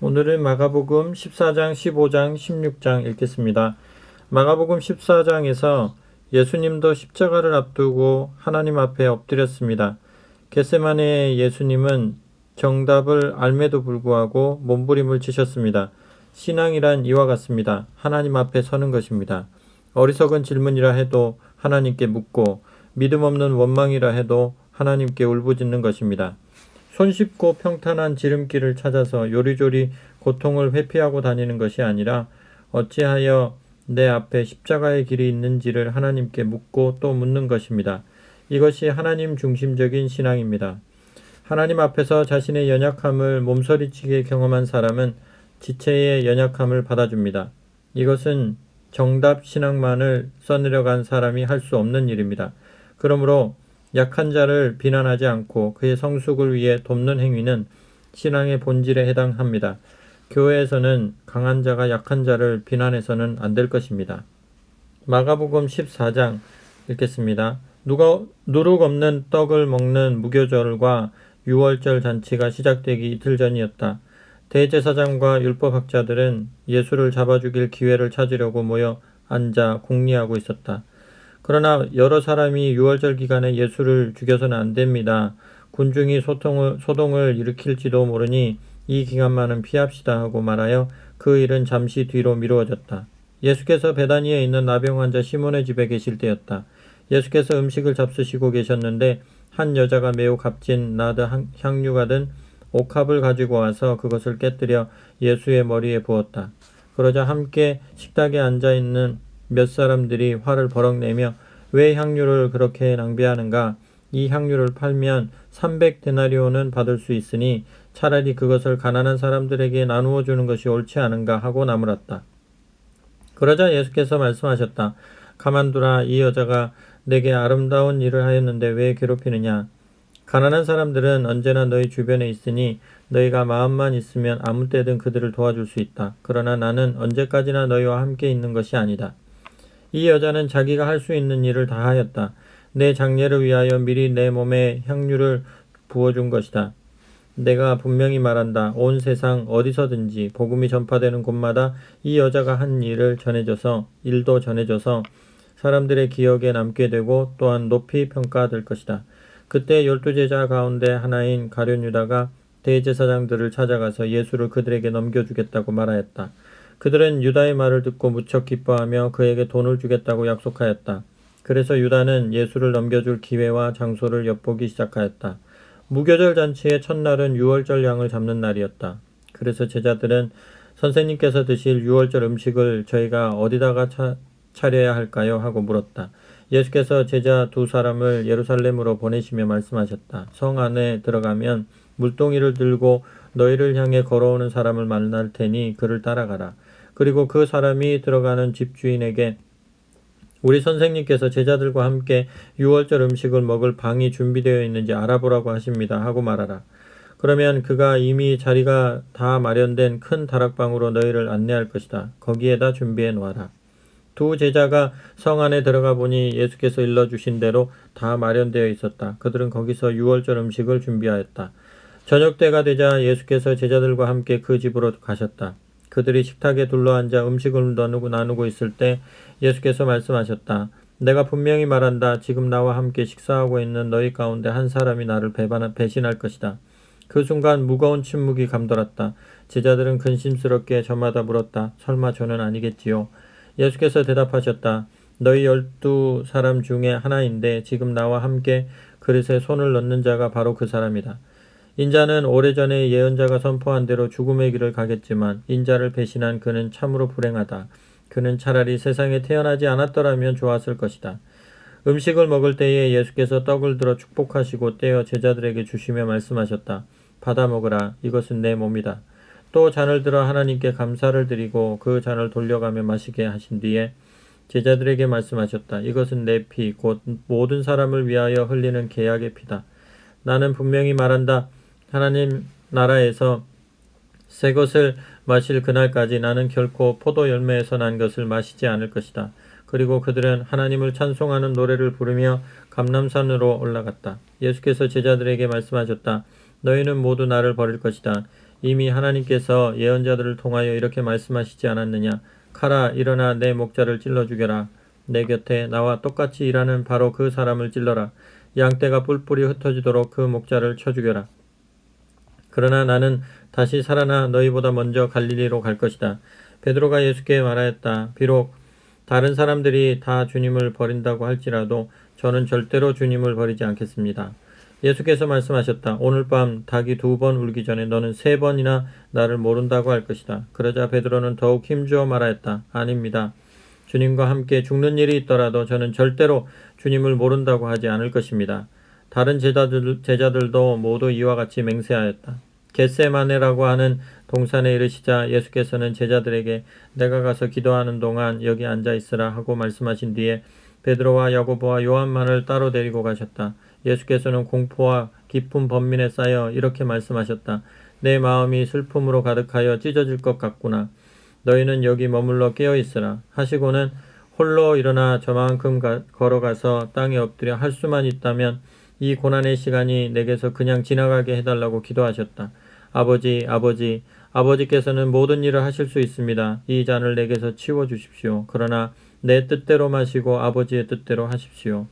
오늘은 마가복음 14장, 15장, 16장 읽겠습니다. 마가복음 14장에서 예수님도 십자가를 앞두고 하나님 앞에 엎드렸습니다. 겟세마네의 예수님은 정답을 알매도 불구하고 몸부림을 치셨습니다. 신앙이란 이와 같습니다. 하나님 앞에 서는 것입니다. 어리석은 질문이라 해도 하나님께 묻고 믿음 없는 원망이라 해도 하나님께 울부짖는 것입니다. 손쉽고 평탄한 지름길을 찾아서 요리조리 고통을 회피하고 다니는 것이 아니라 어찌하여 내 앞에 십자가의 길이 있는지를 하나님께 묻고 또 묻는 것입니다. 이것이 하나님 중심적인 신앙입니다. 하나님 앞에서 자신의 연약함을 몸서리치게 경험한 사람은 지체의 연약함을 받아줍니다. 이것은 정답 신앙만을 써내려간 사람이 할 수 없는 일입니다. 그러므로 약한 자를 비난하지 않고 그의 성숙을 위해 돕는 행위는 신앙의 본질에 해당합니다. 교회에서는 강한 자가 약한 자를 비난해서는 안 될 것입니다. 마가복음 14장 읽겠습니다. 누가 누룩 없는 떡을 먹는 무교절과 유월절 잔치가 시작되기 이틀 전이었다. 대제사장과 율법학자들은 예수를 잡아 죽일 기회를 찾으려고 모여 앉아 궁리하고 있었다. 그러나 여러 사람이 유월절 기간에 예수를 죽여서는 안 됩니다. 군중이 소통을, 소동을 일으킬지도 모르니 이 기간만은 피합시다 하고 말하여 그 일은 잠시 뒤로 미루어졌다. 예수께서 베다니에 있는 나병 환자 시몬의 집에 계실 때였다. 예수께서 음식을 잡수시고 계셨는데 한 여자가 매우 값진 나드 향유가 든 옥합을 가지고 와서 그것을 깨뜨려 예수의 머리에 부었다. 그러자 함께 식탁에 앉아 있는 몇 사람들이 화를 버럭내며 왜 향유를 그렇게 낭비하는가? 이 향유를 팔면 300데나리온은 받을 수 있으니 차라리 그것을 가난한 사람들에게 나누어 주는 것이 옳지 않은가 하고 나무랐다. 그러자 예수께서 말씀하셨다. 가만두라 이 여자가 내게 아름다운 일을 하였는데 왜 괴롭히느냐? 가난한 사람들은 언제나 너희 주변에 있으니 너희가 마음만 있으면 아무 때든 그들을 도와줄 수 있다. 그러나 나는 언제까지나 너희와 함께 있는 것이 아니다. 이 여자는 자기가 할 수 있는 일을 다 하였다. 내 장례를 위하여 미리 내 몸에 향유를 부어준 것이다. 내가 분명히 말한다. 온 세상 어디서든지 복음이 전파되는 곳마다 이 여자가 한 일을 전해줘서 일도 전해줘서 사람들의 기억에 남게 되고 또한 높이 평가될 것이다. 그때 열두 제자 가운데 하나인 가룟 유다가 대제사장들을 찾아가서 예수를 그들에게 넘겨주겠다고 말하였다. 그들은 유다의 말을 듣고 무척 기뻐하며 그에게 돈을 주겠다고 약속하였다. 그래서 유다는 예수를 넘겨줄 기회와 장소를 엿보기 시작하였다. 무교절 잔치의 첫날은 유월절 양을 잡는 날이었다. 그래서 제자들은 선생님께서 드실 유월절 음식을 저희가 어디다가 차, 차려야 할까요? 하고 물었다. 예수께서 제자 두 사람을 예루살렘으로 보내시며 말씀하셨다. 성 안에 들어가면 물동이를 들고 너희를 향해 걸어오는 사람을 만날 테니 그를 따라가라. 그리고 그 사람이 들어가는 집주인에게 우리 선생님께서 제자들과 함께 유월절 음식을 먹을 방이 준비되어 있는지 알아보라고 하십니다. 하고 말하라. 그러면 그가 이미 자리가 다 마련된 큰 다락방으로 너희를 안내할 것이다. 거기에다 준비해 놓아라. 두 제자가 성 안에 들어가 보니 예수께서 일러주신 대로 다 마련되어 있었다. 그들은 거기서 유월절 음식을 준비하였다. 저녁 때가 되자 예수께서 제자들과 함께 그 집으로 가셨다. 그들이 식탁에 둘러앉아 음식을 나누고 나누고 있을 때 예수께서 말씀하셨다. 내가 분명히 말한다. 지금 나와 함께 식사하고 있는 너희 가운데 한 사람이 나를 배신할 것이다. 그 순간 무거운 침묵이 감돌았다. 제자들은 근심스럽게 저마다 물었다. 설마 저는 아니겠지요? 예수께서 대답하셨다. 너희 열두 사람 중에 하나인데 지금 나와 함께 그릇에 손을 넣는 자가 바로 그 사람이다. 인자는 오래전에 예언자가 선포한 대로 죽음의 길을 가겠지만 인자를 배신한 그는 참으로 불행하다. 그는 차라리 세상에 태어나지 않았더라면 좋았을 것이다. 음식을 먹을 때에 예수께서 떡을 들어 축복하시고 떼어 제자들에게 주시며 말씀하셨다. 받아 먹으라. 이것은 내 몸이다. 또 잔을 들어 하나님께 감사를 드리고 그 잔을 돌려가며 마시게 하신 뒤에 제자들에게 말씀하셨다. 이것은 내 피, 곧 모든 사람을 위하여 흘리는 계약의 피다. 나는 분명히 말한다. 하나님 나라에서 새 것을 마실 그날까지 나는 결코 포도 열매에서 난 것을 마시지 않을 것이다. 그리고 그들은 하나님을 찬송하는 노래를 부르며 감남산으로 올라갔다. 예수께서 제자들에게 말씀하셨다. 너희는 모두 나를 버릴 것이다. 이미 하나님께서 예언자들을 통하여 이렇게 말씀하시지 않았느냐 카라 일어나 내 목자를 찔러 죽여라 내 곁에 나와 똑같이 일하는 바로 그 사람을 찔러라 양떼가 뿔뿔이 흩어지도록 그 목자를 쳐 죽여라 그러나 나는 다시 살아나 너희보다 먼저 갈릴리로 갈 것이다. 베드로가 예수께 말하였다. 비록 다른 사람들이 다 주님을 버린다고 할지라도 저는 절대로 주님을 버리지 않겠습니다. 예수께서 말씀하셨다. 오늘 밤 닭이 두 번 울기 전에 너는 세 번이나 나를 모른다고 할 것이다. 그러자 베드로는 더욱 힘주어 말하였다. 아닙니다. 주님과 함께 죽는 일이 있더라도 저는 절대로 주님을 모른다고 하지 않을 것입니다. 다른 제자들, 제자들도 모두 이와 같이 맹세하였다. 겟세마네라고 하는 동산에 이르시자 예수께서는 제자들에게 내가 가서 기도하는 동안 여기 앉아 있으라 하고 말씀하신 뒤에 베드로와 야고보와 요한만을 따로 데리고 가셨다. 예수께서는 공포와 깊은 번민에 쌓여 이렇게 말씀하셨다. 내 마음이 슬픔으로 가득하여 찢어질 것 같구나. 너희는 여기 머물러 깨어 있으라. 하시고는 홀로 일어나 저만큼 가, 걸어가서 땅에 엎드려 할 수만 있다면 이 고난의 시간이 내게서 그냥 지나가게 해달라고 기도하셨다. 아버지, 아버지, 아버지께서는 모든 일을 하실 수 있습니다. 이 잔을 내게서 치워 주십시오. 그러나 내 뜻대로 마시고 아버지의 뜻대로 하십시오.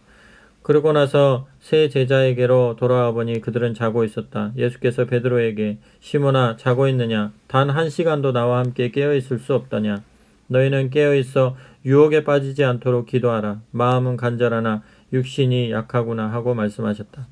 그러고 나서 세 제자에게로 돌아와 보니 그들은 자고 있었다. 예수께서 베드로에게 시몬아 자고 있느냐? 단 한 시간도 나와 함께 깨어 있을 수 없더냐? 너희는 깨어 있어 유혹에 빠지지 않도록 기도하라. 마음은 간절하나 육신이 약하구나 하고 말씀하셨다.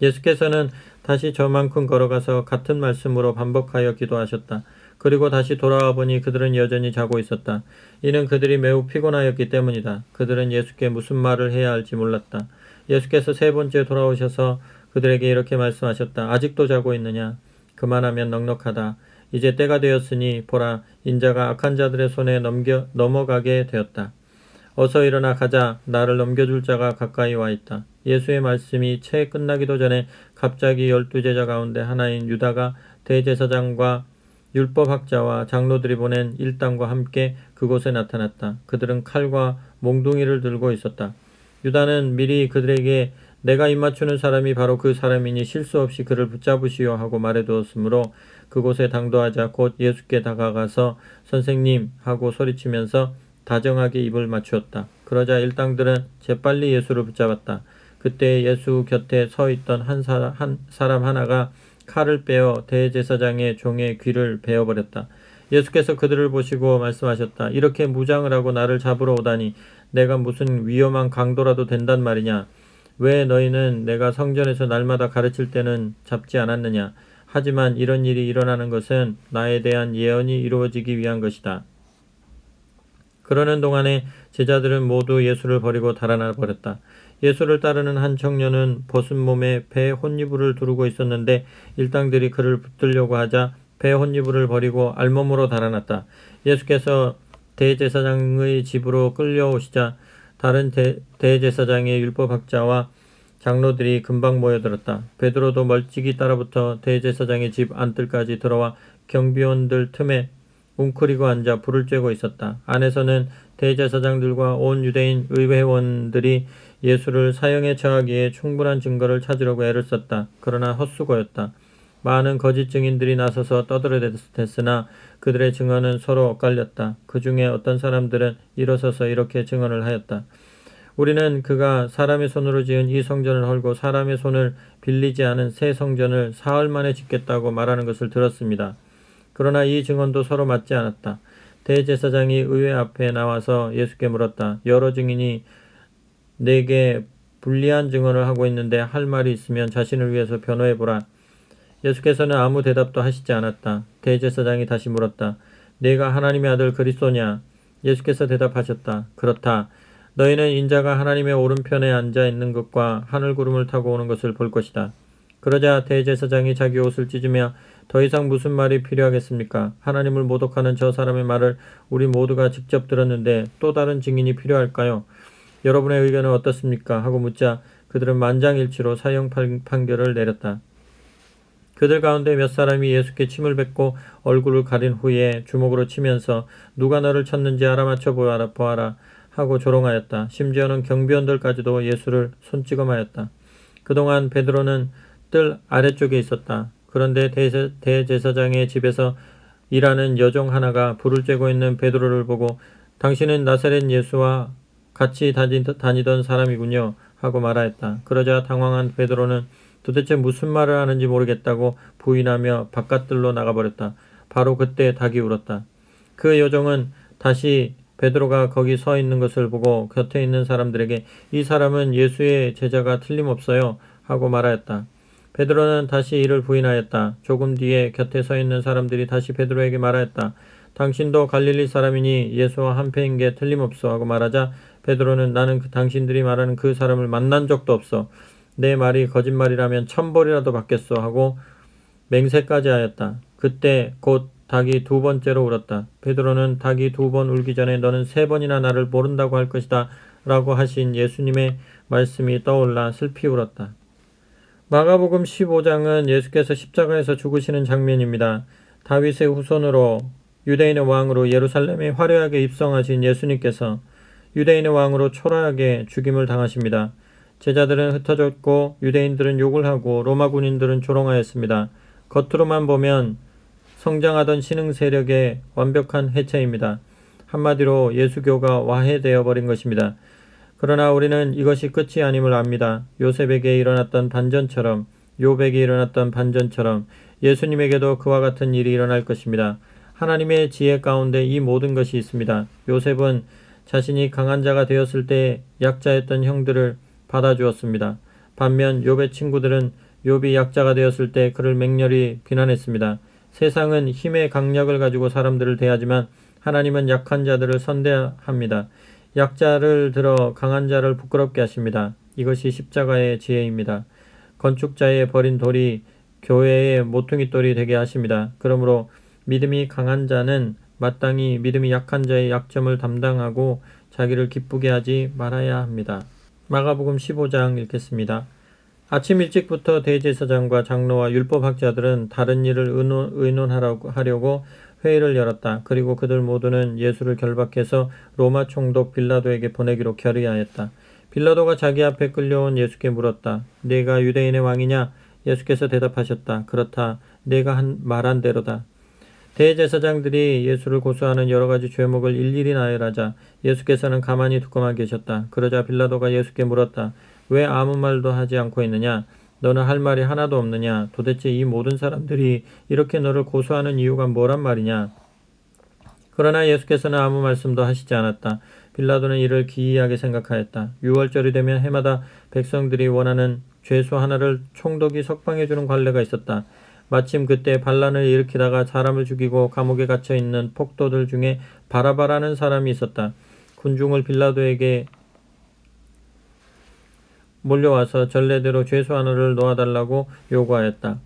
예수께서는 다시 저만큼 걸어가서 같은 말씀으로 반복하여 기도하셨다. 그리고 다시 돌아와 보니 그들은 여전히 자고 있었다. 이는 그들이 매우 피곤하였기 때문이다. 그들은 예수께 무슨 말을 해야 할지 몰랐다. 예수께서 세 번째 돌아오셔서 그들에게 이렇게 말씀하셨다. 아직도 자고 있느냐? 그만하면 넉넉하다. 이제 때가 되었으니 보라 인자가 악한 자들의 손에 넘겨 넘어가게 되었다. 어서 일어나 가자. 나를 넘겨줄 자가 가까이 와 있다. 예수의 말씀이 채 끝나기도 전에 갑자기 열두 제자 가운데 하나인 유다가 대제사장과 율법학자와 장로들이 보낸 일당과 함께 그곳에 나타났다. 그들은 칼과 몽둥이를 들고 있었다. 유다는 미리 그들에게 내가 입맞추는 사람이 바로 그 사람이니 실수 없이 그를 붙잡으시오 하고 말해두었으므로 그곳에 당도하자 곧 예수께 다가가서 선생님 하고 소리치면서 다정하게 입을 맞추었다. 그러자 일당들은 재빨리 예수를 붙잡았다. 그때 예수 곁에 서 있던 한 사람, 한 사람 하나가 칼을 빼어 대제사장의 종의 귀를 베어버렸다. 예수께서 그들을 보시고 말씀하셨다. 이렇게 무장을 하고 나를 잡으러 오다니 내가 무슨 위험한 강도라도 된단 말이냐. 왜 너희는 내가 성전에서 날마다 가르칠 때는 잡지 않았느냐. 하지만 이런 일이 일어나는 것은 나에 대한 예언이 이루어지기 위한 것이다. 그러는 동안에 제자들은 모두 예수를 버리고 달아나 버렸다. 예수를 따르는 한 청년은 벗은 몸에 배 혼이불을 두르고 있었는데 일당들이 그를 붙들려고 하자 배 혼이불을 버리고 알몸으로 달아났다. 예수께서 대제사장의 집으로 끌려오시자 다른 대, 대제사장의 율법학자와 장로들이 금방 모여들었다. 베드로도 멀찍이 따라붙어 대제사장의 집 안뜰까지 들어와 경비원들 틈에 웅크리고 앉아 불을 쬐고 있었다. 안에서는 대제사장들과 온 유대인 의회원들이 예수를 사형에 처하기에 충분한 증거를 찾으려고 애를 썼다. 그러나 헛수고였다. 많은 거짓 증인들이 나서서 떠들어댔으나 그들의 증언은 서로 엇갈렸다. 그 중에 어떤 사람들은 일어서서 이렇게 증언을 하였다. 우리는 그가 사람의 손으로 지은 이 성전을 헐고 사람의 손을 빌리지 않은 새 성전을 사흘 만에 짓겠다고 말하는 것을 들었습니다. 그러나 이 증언도 서로 맞지 않았다. 대제사장이 의회 앞에 나와서 예수께 물었다. 여러 증인이 내게 불리한 증언을 하고 있는데 할 말이 있으면 자신을 위해서 변호해 보라. 예수께서는 아무 대답도 하시지 않았다. 대제사장이 다시 물었다. 내가 하나님의 아들 그리스도냐? 예수께서 대답하셨다. 그렇다. 너희는 인자가 하나님의 오른편에 앉아 있는 것과 하늘 구름을 타고 오는 것을 볼 것이다. 그러자 대제사장이 자기 옷을 찢으며 더 이상 무슨 말이 필요하겠습니까? 하나님을 모독하는 저 사람의 말을 우리 모두가 직접 들었는데 또 다른 증인이 필요할까요? 여러분의 의견은 어떻습니까? 하고 묻자 그들은 만장일치로 사형 판결을 내렸다. 그들 가운데 몇 사람이 예수께 침을 뱉고 얼굴을 가린 후에 주먹으로 치면서 누가 너를 쳤는지 알아맞혀 보아라, 보아라 하고 조롱하였다. 심지어는 경비원들까지도 예수를 손찌검하였다. 그동안 베드로는 뜰 아래쪽에 있었다. 그런데 대제- 대제사장의 집에서 일하는 여종 하나가 불을 쬐고 있는 베드로를 보고 당신은 나사렛 예수와 같이 다니- 다니던 사람이군요 하고 말하였다. 그러자 당황한 베드로는 도대체 무슨 말을 하는지 모르겠다고 부인하며 바깥들로 나가버렸다. 바로 그때 닭이 울었다. 그 여종은 다시 베드로가 거기 서 있는 것을 보고 곁에 있는 사람들에게 이 사람은 예수의 제자가 틀림없어요 하고 말하였다. 베드로는 다시 이를 부인하였다. 조금 뒤에 곁에 서 있는 사람들이 다시 베드로에게 말하였다. 당신도 갈릴리 사람이니 예수와 한패인 게 틀림없어 하고 말하자 베드로는 나는 그 당신들이 말하는 그 사람을 만난 적도 없어. 내 말이 거짓말이라면 천벌이라도 받겠어 하고 맹세까지 하였다. 그때 곧 닭이 두 번째로 울었다. 베드로는 닭이 두 번 울기 전에 너는 세 번이나 나를 모른다고 할 것이다 라고 하신 예수님의 말씀이 떠올라 슬피 울었다. 마가복음 15장은 예수께서 십자가에서 죽으시는 장면입니다. 다윗의 후손으로 유대인의 왕으로 예루살렘에 화려하게 입성하신 예수님께서 유대인의 왕으로 초라하게 죽임을 당하십니다. 제자들은 흩어졌고 유대인들은 욕을 하고 로마 군인들은 조롱하였습니다. 겉으로만 보면 성장하던 신흥 세력의 완벽한 해체입니다. 한마디로 예수교가 와해되어 버린 것입니다. 그러나 우리는 이것이 끝이 아님을 압니다. 요셉에게 일어났던 반전처럼 요백에 일어났던 반전처럼 예수님에게도 그와 같은 일이 일어날 것입니다. 하나님의 지혜 가운데 이 모든 것이 있습니다. 요셉은 자신이 강한 자가 되었을 때 약자였던 형들을 받아주었습니다. 반면 욥의 친구들은 욥이 약자가 되었을 때 그를 맹렬히 비난했습니다. 세상은 힘의 강약을 가지고 사람들을 대하지만 하나님은 약한 자들을 선대합니다. 약자를 들어 강한 자를 부끄럽게 하십니다. 이것이 십자가의 지혜입니다. 건축자의 버린 돌이 교회의 모퉁이 돌이 되게 하십니다. 그러므로 믿음이 강한 자는 마땅히 믿음이 약한 자의 약점을 담당하고 자기를 기쁘게 하지 말아야 합니다. 마가복음 15장 읽겠습니다. 아침 일찍부터 대제사장과 장로와 율법학자들은 다른 일을 의논, 하려고 회의를 열었다. 그리고 그들 모두는 예수를 결박해서 로마 총독 빌라도에게 보내기로 결의하였다. 빌라도가 자기 앞에 끌려온 예수께 물었다. 내가 유대인의 왕이냐? 예수께서 대답하셨다. 그렇다. 내가 한 말한 대로다. 대제사장들이 예수를 고소하는 여러 가지 죄목을 일일이 나열하자 예수께서는 가만히 듣고만 계셨다. 그러자 빌라도가 예수께 물었다. 왜 아무 말도 하지 않고 있느냐? 너는 할 말이 하나도 없느냐? 도대체 이 모든 사람들이 이렇게 너를 고소하는 이유가 뭐란 말이냐? 그러나 예수께서는 아무 말씀도 하시지 않았다. 빌라도는 이를 기이하게 생각하였다. 유월절이 되면 해마다 백성들이 원하는 죄수 하나를 총독이 석방해 주는 관례가 있었다. 마침 그때 반란을 일으키다가 사람을 죽이고 감옥에 갇혀 있는 폭도들 중에 바라바라는 사람이 있었다. 군중을 빌라도에게 몰려와서 전례대로 죄수 하나를 놓아달라고 요구하였다.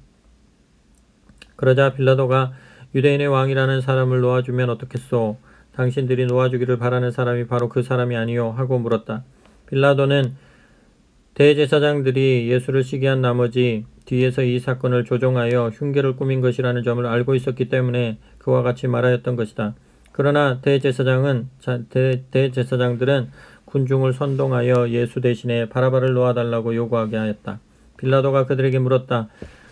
그러자 빌라도가 유대인의 왕이라는 사람을 놓아주면 어떻겠소? 당신들이 놓아주기를 바라는 사람이 바로 그 사람이 아니요 하고 물었다. 빌라도는 대제사장들이 예수를 시기한 나머지 뒤에서 이 사건을 조종하여 흉계를 꾸민 것이라는 점을 알고 있었기 때문에 그와 같이 말하였던 것이다. 그러나 대제사장은 자, 대, 대제사장들은 군중을 선동하여 예수 대신에 바라바를 놓아달라고 요구하게 하였다. 빌라도가 그들에게 물었다.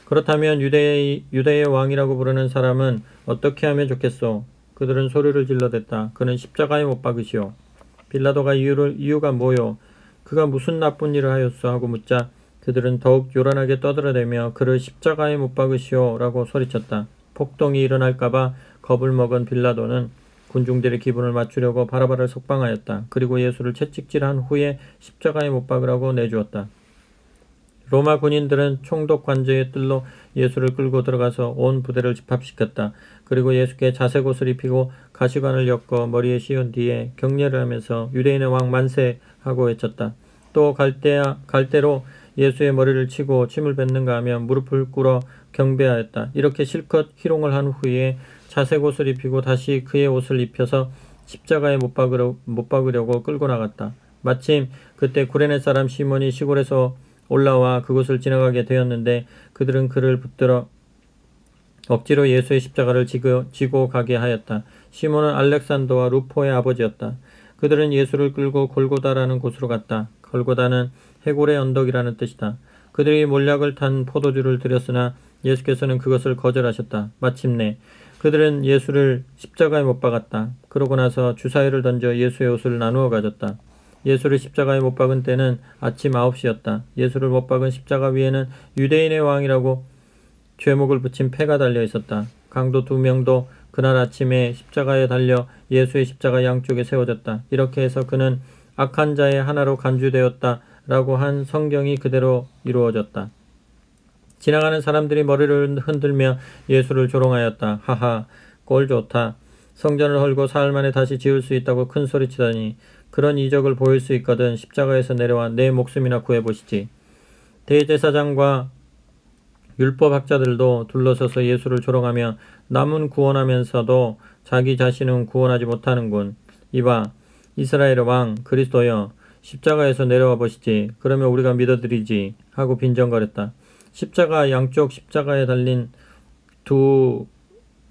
그렇다면 유대의, 유대의 왕이라고 부르는 사람은 어떻게 하면 좋겠소? 그들은 소리를 질러댔다. 그는 십자가에 못 박으시오. 빌라도가 이유를, 이유가 뭐요? 그가 무슨 나쁜 일을 하였소? 하고 묻자 그들은 더욱 요란하게 떠들어대며 그를 십자가에 못 박으시오 라고 소리쳤다. 폭동이 일어날까봐 겁을 먹은 빌라도는 군중들의 기분을 맞추려고 바라바를 석방하였다. 그리고 예수를 채찍질한 후에 십자가에 못 박으라고 내주었다. 로마 군인들은 총독 관저의 뜰로 예수를 끌고 들어가서 온 부대를 집합시켰다. 그리고 예수께 자색 옷을 입히고 가시관을 엮어 머리에 씌운 뒤에 경례를 하면서 유대인의 왕 만세 하고 외쳤다. 또 갈대, 갈대로 예수의 머리를 치고 침을 뱉는가 하며 무릎을 꿇어 경배하였다. 이렇게 실컷 희롱을 한 후에 자색 옷을 입히고 다시 그의 옷을 입혀서 십자가에 못, 박으려, 못 박으려고 끌고 나갔다. 마침 그때 구레네 사람 시몬이 시골에서 올라와 그곳을 지나가게 되었는데 그들은 그를 붙들어 억지로 예수의 십자가를 지고, 지고 가게 하였다. 시몬은 알렉산더와 루포의 아버지였다. 그들은 예수를 끌고 골고다라는 곳으로 갔다. 골고다는 해골의 언덕이라는 뜻이다. 그들이 몰약을 탄 포도주를 들였으나 예수께서는 그것을 거절하셨다. 마침내 그들은 예수를 십자가에 못 박았다. 그러고 나서 주사위를 던져 예수의 옷을 나누어 가졌다. 예수를 십자가에 못 박은 때는 아침 9시였다. 예수를 못 박은 십자가 위에는 유대인의 왕이라고 죄목을 붙인 패가 달려 있었다. 강도 두 명도 그날 아침에 십자가에 달려 예수의 십자가 양쪽에 세워졌다. 이렇게 해서 그는 악한 자의 하나로 간주되었다. 라고 한 성경이 그대로 이루어졌다. 지나가는 사람들이 머리를 흔들며 예수를 조롱하였다. 하하, 꼴 좋다. 성전을 헐고 사흘 만에 다시 지을 수 있다고 큰 소리치다니 그런 이적을 보일 수 있거든 십자가에서 내려와 내 목숨이나 구해보시지. 대제사장과 율법학자들도 둘러서서 예수를 조롱하며 남은 구원하면서도 자기 자신은 구원하지 못하는군. 이봐, 이스라엘의 왕 그리스도여 십자가에서 내려와 보시지. 그러면 우리가 믿어드리지. 하고 빈정거렸다. 십자가 양쪽 십자가에 달린 두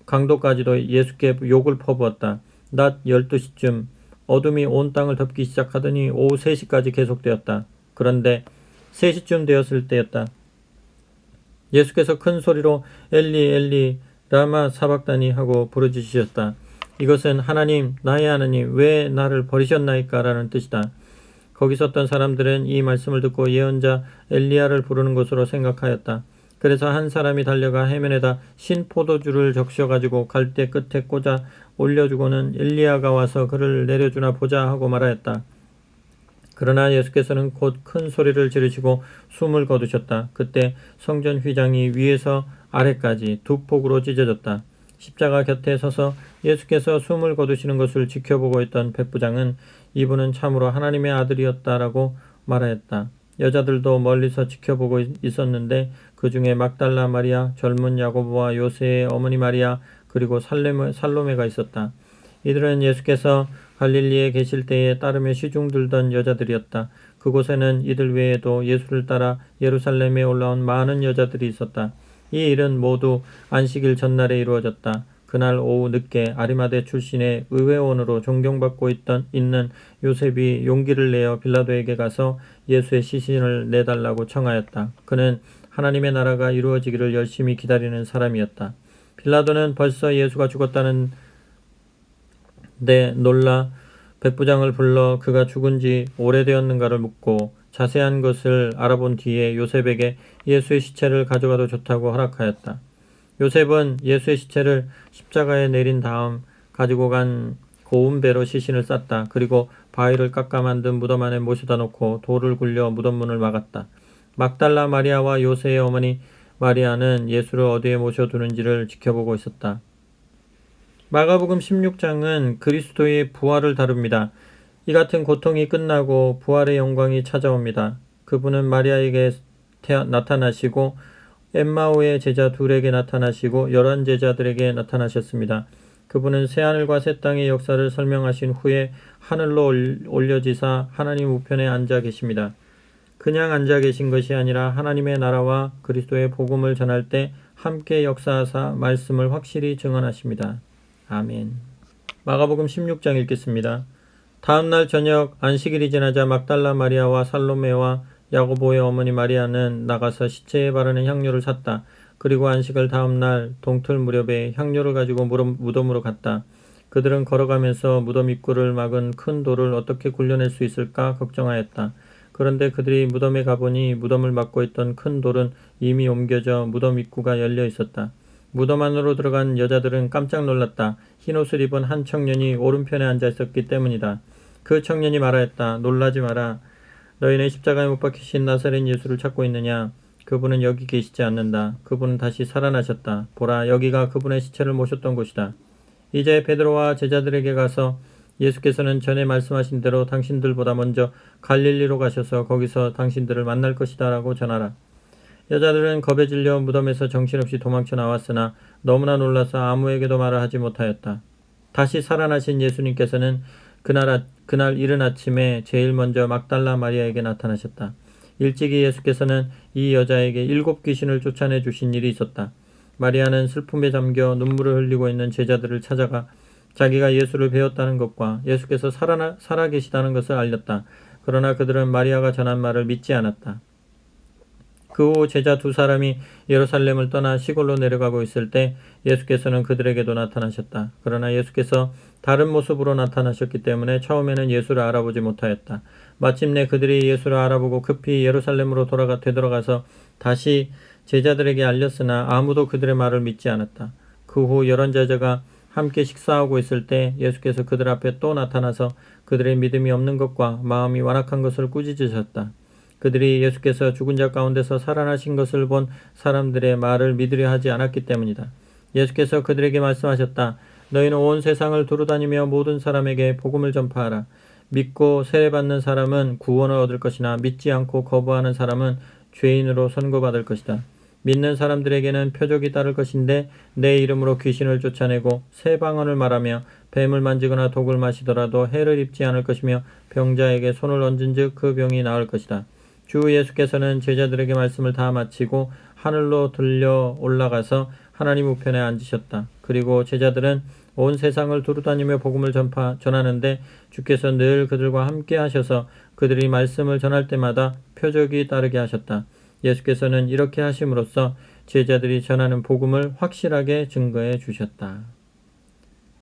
강도까지도 예수께 욕을 퍼부었다. 낮 12시쯤 어둠이 온 땅을 덮기 시작하더니 오후 3시까지 계속되었다. 그런데 3시쯤 되었을 때였다. 예수께서 큰 소리로 엘리 엘리 라마 사박다니 하고 부르짖으셨다. 이것은 하나님 나의 하나님 왜 나를 버리셨나이까 라는 뜻이다. 거기 섰던 사람들은 이 말씀을 듣고 예언자 엘리야를 부르는 것으로 생각하였다. 그래서 한 사람이 달려가 해면에다 신 포도주를 적셔 가지고 갈대 끝에 꽂아 올려주고는 엘리야가 와서 그를 내려주나 보자 하고 말하였다. 그러나 예수께서는 곧 큰 소리를 지르시고 숨을 거두셨다. 그때 성전 휘장이 위에서 아래까지 두 폭으로 찢어졌다. 십자가 곁에 서서 예수께서 숨을 거두시는 것을 지켜보고 있던 백부장은 이분은 참으로 하나님의 아들이었다라고 말하였다. 여자들도 멀리서 지켜보고 있었는데 그 중에 막달라 마리아, 젊은 야고보와 요새의 어머니 마리아, 그리고 살레메, 살로메가 있었다. 이들은 예수께서 갈릴리에 계실 때에 따르며 시중 들던 여자들이었다. 그곳에는 이들 외에도 예수를 따라 예루살렘에 올라온 많은 여자들이 있었다. 이 일은 모두 안식일 전날에 이루어졌다. 그날 오후 늦게 아리마대 출신의 의회원으로 존경받고 있던 있는 요셉이 용기를 내어 빌라도에게 가서 예수의 시신을 내달라고 청하였다. 그는 하나님의 나라가 이루어지기를 열심히 기다리는 사람이었다. 빌라도는 벌써 예수가 죽었다는 데 놀라 백부장을 불러 그가 죽은 지 오래되었는가를 묻고 자세한 것을 알아본 뒤에 요셉에게 예수의 시체를 가져가도 좋다고 허락하였다. 요셉은 예수의 시체를 십자가에 내린 다음 가지고 간 고운 배로 시신을 쌌다. 그리고 바위를 깎아 만든 무덤 안에 모셔다 놓고 돌을 굴려 무덤 문을 막았다. 막달라 마리아와 요새의 어머니 마리아는 예수를 어디에 모셔두는지를 지켜보고 있었다. 마가복음 16장은 그리스도의 부활을 다룹니다. 이 같은 고통이 끝나고 부활의 영광이 찾아옵니다. 그분은 마리아에게 태어, 나타나시고 엠마오의 제자 둘에게 나타나시고 열한 제자들에게 나타나셨습니다. 그분은 새하늘과 새 땅의 역사를 설명하신 후에 하늘로 올려지사 하나님 우편에 앉아 계십니다. 그냥 앉아 계신 것이 아니라 하나님의 나라와 그리스도의 복음을 전할 때 함께 역사하사 말씀을 확실히 증언하십니다. 아멘. 마가복음 16장 읽겠습니다. 다음 날 저녁 안식일이 지나자 막달라 마리아와 살로메와 야고보의 어머니 마리아는 나가서 시체에 바르는 향료를 샀다. 그리고 안식을 다음 날 동틀 무렵에 향료를 가지고 무덤으로 갔다. 그들은 걸어가면서 무덤 입구를 막은 큰 돌을 어떻게 굴려낼 수 있을까 걱정하였다. 그런데 그들이 무덤에 가보니 무덤을 막고 있던 큰 돌은 이미 옮겨져 무덤 입구가 열려 있었다. 무덤 안으로 들어간 여자들은 깜짝 놀랐다. 흰옷을 입은 한 청년이 오른편에 앉아 있었기 때문이다. 그 청년이 말하였다. 놀라지 마라. 너희는 십자가에 못 박히신 나사렛 예수를 찾고 있느냐? 그분은 여기 계시지 않는다. 그분은 다시 살아나셨다. 보라, 여기가 그분의 시체를 모셨던 곳이다. 이제 베드로와 제자들에게 가서 예수께서는 전에 말씀하신 대로 당신들보다 먼저 갈릴리로 가셔서 거기서 당신들을 만날 것이다 라고 전하라. 여자들은 겁에 질려 무덤에서 정신없이 도망쳐 나왔으나 너무나 놀라서 아무에게도 말을 하지 못하였다. 다시 살아나신 예수님께서는 그날, 그날 이른 아침에 제일 먼저 막달라 마리아에게 나타나셨다. 일찍이 예수께서는 이 여자에게 일곱 귀신을 쫓아내 주신 일이 있었다. 마리아는 슬픔에 잠겨 눈물을 흘리고 있는 제자들을 찾아가 자기가 예수를 배웠다는 것과 예수께서 살아나, 살아 계시다는 것을 알렸다. 그러나 그들은 마리아가 전한 말을 믿지 않았다. 그 후 제자 두 사람이 예루살렘을 떠나 시골로 내려가고 있을 때 예수께서는 그들에게도 나타나셨다. 그러나 예수께서 다른 모습으로 나타나셨기 때문에 처음에는 예수를 알아보지 못하였다. 마침내 그들이 예수를 알아보고 급히 예루살렘으로 돌아가 되돌아가서 다시 제자들에게 알렸으나 아무도 그들의 말을 믿지 않았다. 그 후 여러 제자가 함께 식사하고 있을 때 예수께서 그들 앞에 또 나타나서 그들의 믿음이 없는 것과 마음이 완악한 것을 꾸짖으셨다. 그들이 예수께서 죽은 자 가운데서 살아나신 것을 본 사람들의 말을 믿으려 하지 않았기 때문이다. 예수께서 그들에게 말씀하셨다. 너희는 온 세상을 두루다니며 모든 사람에게 복음을 전파하라. 믿고 세례받는 사람은 구원을 얻을 것이나 믿지 않고 거부하는 사람은 죄인으로 선고받을 것이다. 믿는 사람들에게는 표적이 따를 것인데 내 이름으로 귀신을 쫓아내고 새 방언을 말하며 뱀을 만지거나 독을 마시더라도 해를 입지 않을 것이며 병자에게 손을 얹은 즉 그 병이 나을 것이다. 주 예수께서는 제자들에게 말씀을 다 마치고 하늘로 들려 올라가서 하나님 우편에 앉으셨다. 그리고 제자들은 온 세상을 두루다니며 복음을 전파 전하는데 주께서 늘 그들과 함께 하셔서 그들이 말씀을 전할 때마다 표적이 따르게 하셨다. 예수께서는 이렇게 하심으로써 제자들이 전하는 복음을 확실하게 증거해 주셨다.